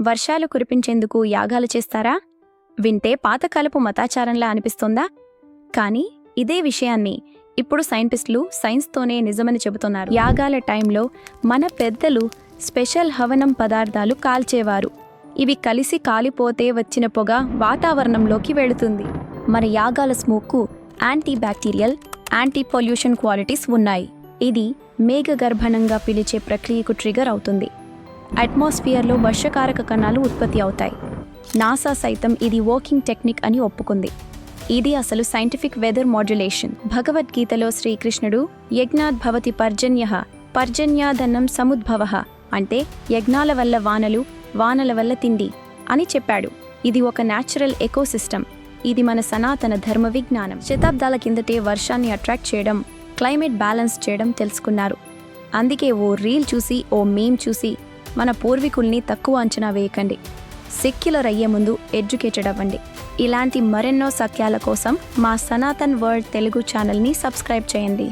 వర్షాలు కురిపించేందుకు యాగాలు చేస్తారా? వింటే పాతకాలపు మతాచారంలా అనిపిస్తోందా? కానీ ఇదే విషయాన్ని ఇప్పుడు సైంటిస్టులు సైన్స్తోనే నిజమని చెబుతున్నారు. యాగాల టైంలో మన పెద్దలు స్పెషల్ హవనం పదార్థాలు కాల్చేవారు. ఇవి కలిసి కాలిపోతే వచ్చిన పొగ వాతావరణంలోకి వెళుతుంది. మన యాగాల స్మోక్కు anti bacterial anti pollution qualities ఉన్నాయి. ఇది మేఘగర్భణంగా పిలిచే ప్రక్రియకు ట్రిగర్ అవుతుంది. అట్మాస్ఫియర్లో వర్షకారక కణాలు ఉత్పత్తి అవుతాయి. నాసా సైతం ఇది వర్కింగ్ టెక్నిక్ అని ఒప్పుకుంది. ఇది అసలు సైంటిఫిక్ వెదర్ మాడ్యులేషన్. భగవద్గీతలో శ్రీకృష్ణుడు యజ్ఞాద్ భవతి పర్జన్య పర్జన్యాదన్నం సముద్భవ అంటే యజ్ఞాల వల్ల వానలు వానల వల్ల తిండి అని చెప్పాడు. ఇది ఒక న్యాచురల్ ఎకోసిస్టమ్. ఇది మన సనాతన ధర్మ విజ్ఞానం. శతాబ్దాల కిందటే వర్షాన్ని అట్రాక్ట్ చేయడం క్లైమేట్ బ్యాలెన్స్ చేయడం తెలుసుకున్నారు. అందుకే ఓ రీల్ చూసి ఓ మేమ్ చూసి మన పూర్వీకుల్ని తక్కువ అంచనా వేయకండి. సెక్యులర్ అయ్యే ముందు ఎడ్యుకేటెడ్ అవ్వండి. ఇలాంటి మరెన్నో సత్యాల కోసం మా సనాతన్ వరల్డ్ తెలుగు ఛానల్ని సబ్స్క్రైబ్ చేయండి.